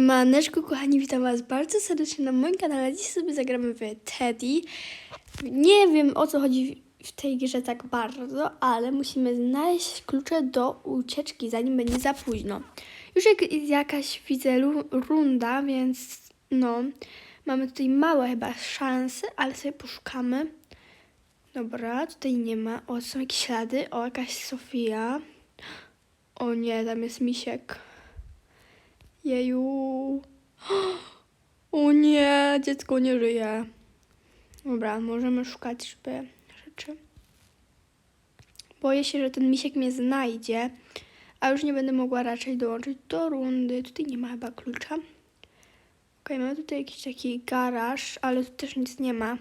Maneczku, kochani, witam Was bardzo serdecznie na moim kanale. Dziś sobie zagramy w Teddy. Nie wiem o co chodzi w tej grze tak bardzo, ale musimy znaleźć klucze do ucieczki, zanim będzie za późno. Już jak, jakaś widzę runda, więc no, mamy tutaj małe chyba szanse, ale sobie poszukamy. Dobra, tutaj nie ma. O, są jakieś ślady. O, jakaś Sofia. O nie, tam jest misiek. Jeju. O nie, dziecko nie żyje. Dobra, możemy szukać żeby rzeczy. Boję się, że ten misiek mnie znajdzie, a już nie będę mogła raczej dołączyć do rundy. Tutaj nie ma chyba klucza. Okej, mamy tutaj jakiś taki garaż, ale tu też nic nie ma.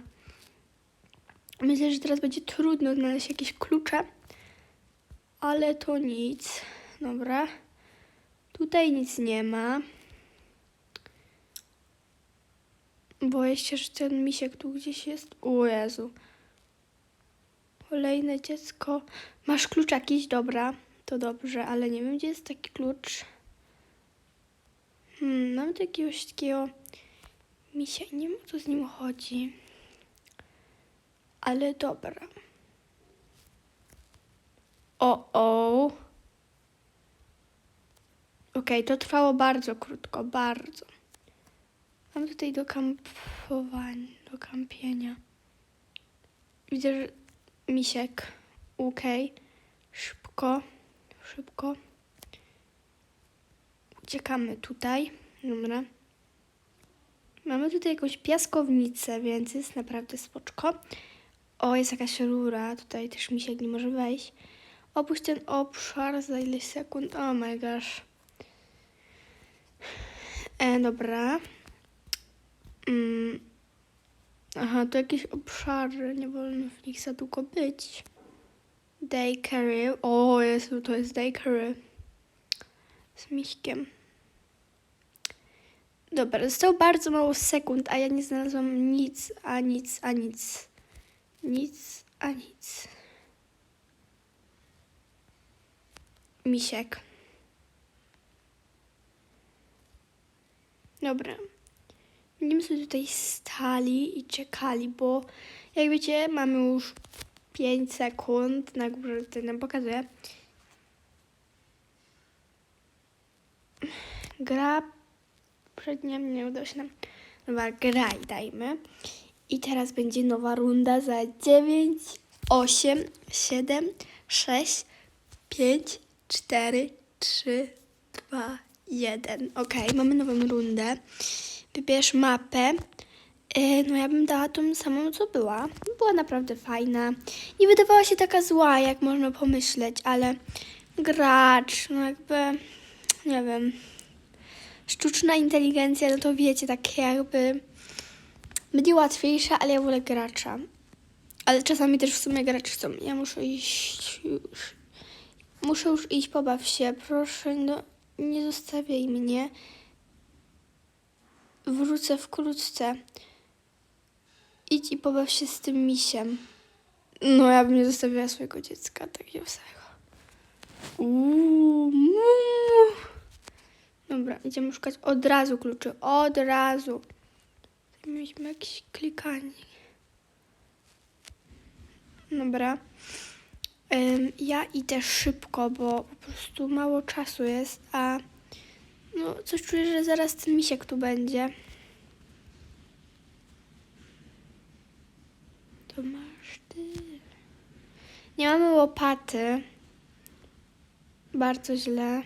Myślę, że teraz będzie trudno znaleźć jakieś klucze, ale to nic. Dobra. Tutaj nic nie ma. Boję się, że ten misiek tu gdzieś jest. O Jezu. Kolejne dziecko. Masz klucz jakiś? Dobra. To dobrze, ale nie wiem, gdzie jest taki klucz. Hmm, mam jakiegoś takiego misia nie wiem, co z nim chodzi. Ale dobra. O, o. Okej, to trwało bardzo krótko, bardzo. Mam tutaj do kampowania, do kampienia. Widzę, że misiek. Okej. Szybko, szybko. Uciekamy tutaj. Dobra. Mamy tutaj jakąś piaskownicę, więc jest naprawdę spoczko. O, jest jakaś rura. Tutaj też misiek nie może wejść. Opuść ten obszar za ileś sekund. Oh my gosh. E, dobra. Mm. Aha, to jakieś obszary, nie wolno za długo być. Daycare. O, Jezu, to jest daycare. Z miśkiem. Dobra, zostało bardzo mało sekund, a ja nie znalazłam nic, a nic, a nic. Nic, a nic. Misiek. Dobra. Będziemy sobie tutaj stali i czekali, bo jak wiecie, mamy już 5 sekund. Na górze tutaj nam pokazuje. Gra przednia nie udało się nam. Dobra, graj dajmy. I teraz będzie nowa runda za 9, 8, 7, 6, 5, 4, 3, 2, 1. Ok, mamy nową rundę. Wybierz mapę. E, No ja bym dała tą samą, co była. Była naprawdę fajna. Nie wydawała się taka zła, jak można pomyśleć, ale gracz, no jakby, nie wiem, sztuczna inteligencja, no to wiecie, takie jakby będzie łatwiejsza, ale ja wolę gracza. Ale czasami też w sumie gracze chcą. Ja muszę iść już. Muszę już iść, pobaw się. Proszę, no nie zostawiaj mnie. Wrócę wkrótce. Idź i pobaw się z tym misiem. No, ja bym nie zostawiła swojego dziecka takiego samego. Uuu. Dobra, idziemy szukać od razu kluczy. Od razu. Mieliśmy jakieś klikanie. Dobra. Ja idę szybko, bo po prostu mało czasu jest, a no coś czuję, że zaraz ten misiek tu będzie. To masz ty. Nie mamy łopaty. Bardzo źle.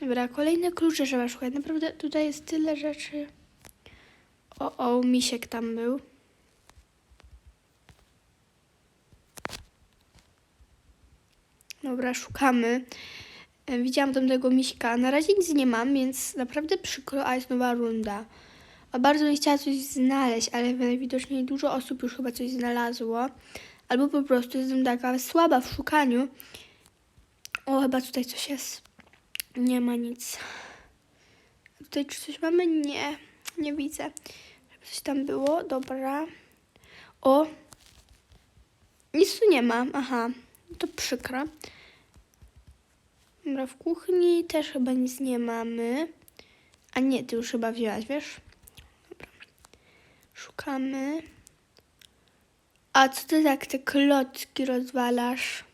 Dobra, kolejne klucze trzeba szukać. Naprawdę tutaj jest tyle rzeczy. O, o, misiek tam był. Dobra, szukamy. E, Widziałam tam tego miśka. Na razie nic nie mam, więc naprawdę przykro, a jest nowa runda. A bardzo bym chciała coś znaleźć, ale najwidoczniej dużo osób już chyba coś znalazło. Albo po prostu jestem taka słaba w szukaniu. O, chyba tutaj coś jest. Nie ma nic. Tutaj czy coś mamy? Nie, nie widzę. Żeby coś tam było, dobra. O, nic tu nie ma, aha. To przykro. Dobra, w kuchni też chyba nic nie mamy. A nie, ty już chyba wzięłaś, wiesz? Dobra. Szukamy. A co ty tak te klocki rozwalasz?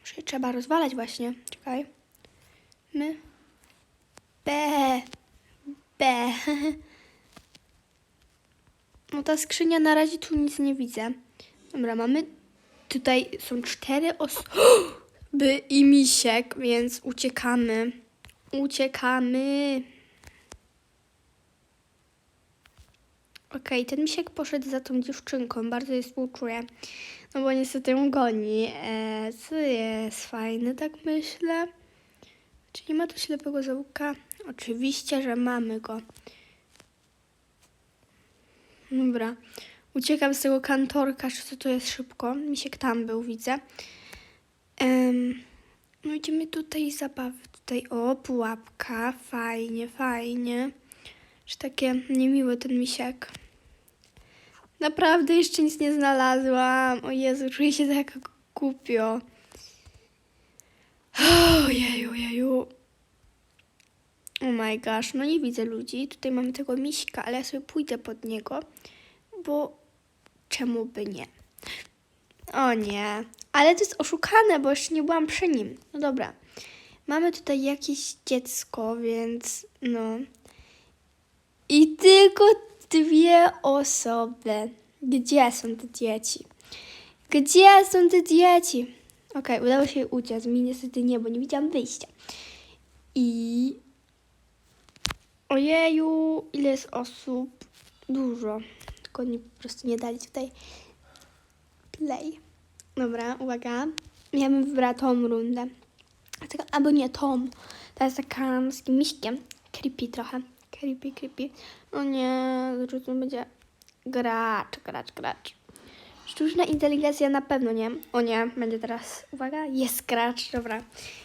Może trzeba rozwalać właśnie. Czekaj. My. B. B. No ta skrzynia na razie tu nic nie widzę. Dobra, mamy. Tutaj są cztery osoby i misiek, więc uciekamy. Uciekamy. Okej, ten misiek poszedł za tą dziewczynką, bardzo jej współczuję. No bo niestety ją goni. E, co jest fajne, tak myślę. Czy nie ma tu ślepego zaułka? Oczywiście, że mamy go. Dobra. Uciekam z tego kantorka, czy co to jest szybko. Misiek tam był, widzę. Em, no idziemy tutaj zabawy. Tutaj, o, pułapka. Fajnie, fajnie. Czy takie niemiły ten misiek. Naprawdę jeszcze nic nie znalazłam. O Jezu, czuję się tak głupio. Ojeju, ojeju. Oh my gosh, no nie widzę ludzi. Tutaj mamy tego miśka, ale ja sobie pójdę pod niego, bo czemu by nie? O nie, ale to jest oszukane, bo jeszcze nie byłam przy nim. No dobra, mamy tutaj jakieś dziecko, więc no. I tylko dwie osoby. Gdzie są te dzieci? Gdzie są te dzieci? Okej, udało się uciec. Mi niestety nie, bo nie widziałam wyjścia. I... Ojeju, ile jest osób? Dużo. Tylko oni po prostu nie dali tutaj play. Dobra, uwaga. Ja bym wybrała tą rundę. Albo nie tą. Ta jest taka z takim miśkiem. Creepy trochę. Creepy, creepy. O nie, zaraz to będzie gracz, gracz, gracz. Sztuczna inteligencja na pewno nie. O nie, będzie teraz. Uwaga, jest gracz, dobra.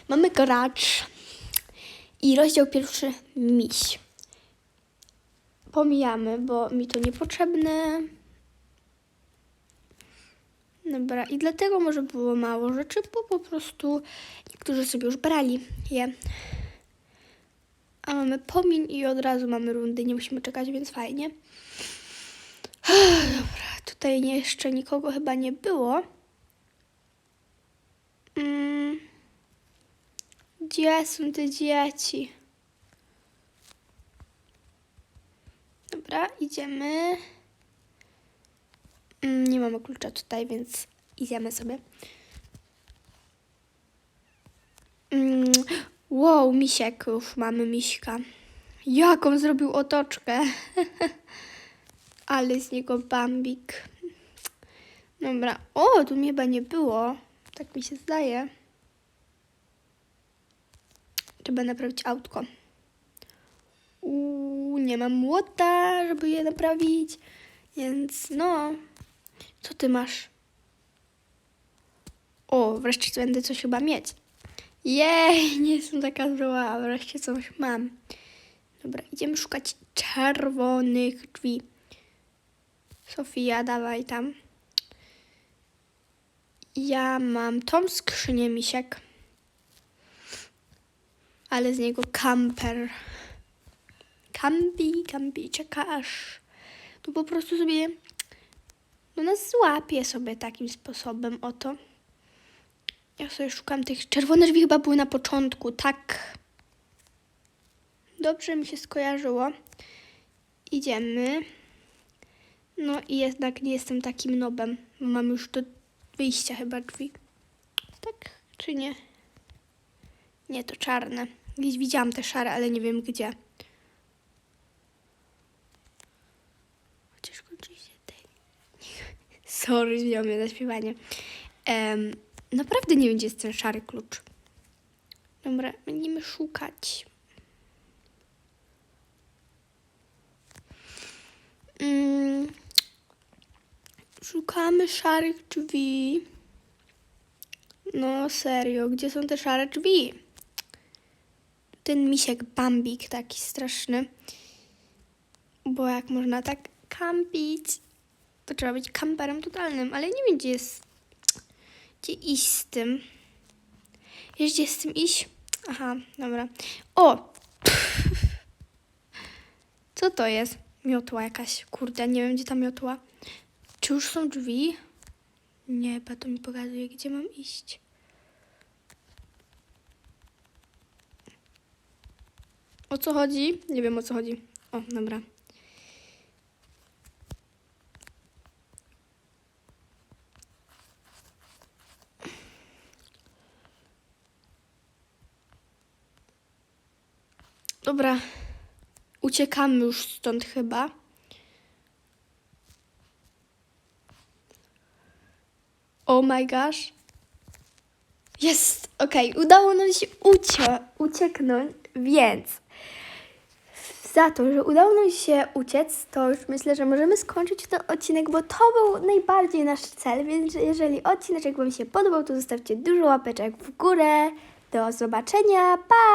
Mamy gracz. I rozdział pierwszy miś. Pomijamy, bo mi to niepotrzebne. Dobra, i dlatego może było mało rzeczy, bo po prostu niektórzy sobie już brali je. A mamy pomin i od razu mamy rundy, nie musimy czekać, więc fajnie. Dobra, tutaj jeszcze nikogo chyba nie było. Mm. Gdzie są te dzieci? Dobra, idziemy. Mm, nie mamy klucza tutaj, więc idziemy sobie. Mm, wow, misiek, już mamy miśka. Jaką zrobił otoczkę. Ale z niego bambik. Dobra. O, tu chyba nie było. Tak mi się zdaje. Trzeba naprawić autko. Nie mam młota, żeby je naprawić. Więc no. Co ty masz? O, wreszcie będę coś chyba mieć. Jej, nie jestem taka zła, wreszcie coś mam. Dobra, idziemy szukać czerwonych drzwi. Sofia, dawaj tam. Ja mam tą skrzynię misiek. Ale z niego kamper. Kampi, kampi, czekasz. Tu po prostu sobie no nas złapie sobie takim sposobem, oto. Ja sobie szukam tych. Czerwone drzwi chyba były na początku, tak. Dobrze mi się skojarzyło. Idziemy. No i jednak nie jestem takim nobem. bo Mam już do wyjścia chyba drzwi. Tak czy nie? Nie, to czarne. Gdzieś widziałam te szare, ale nie wiem gdzie. Chociaż kończy się tej. Sorry, wziął mnie na śpiewanie. Em, naprawdę nie wiem, gdzie jest ten szary klucz. Dobra, będziemy szukać. Mm, szukamy szarych drzwi. No serio, gdzie są te szare drzwi? Ten misiek Bambik taki straszny. Bo jak można tak kampić, to trzeba być kamperem totalnym, ale nie wiem, gdzie jest. Gdzie iść z tym. Wiesz, gdzie z tym iść? Aha, dobra. O! Co to jest? Miotła jakaś. Kurde, nie wiem, gdzie ta miotła. Czy już są drzwi? Nie, bo to mi pokazuje, gdzie mam iść. O co chodzi? Nie wiem, o co chodzi. O, dobra. Dobra. Uciekamy już stąd chyba. Oh my gosh. Jest, okej, udało nam się ucie ucieknąć, więc za to, że udało nam się uciec, to już myślę, że możemy skończyć ten odcinek, bo to był najbardziej nasz cel, więc jeżeli odcinek Wam się podobał, to zostawcie dużo łapeczek w górę. Do zobaczenia, pa!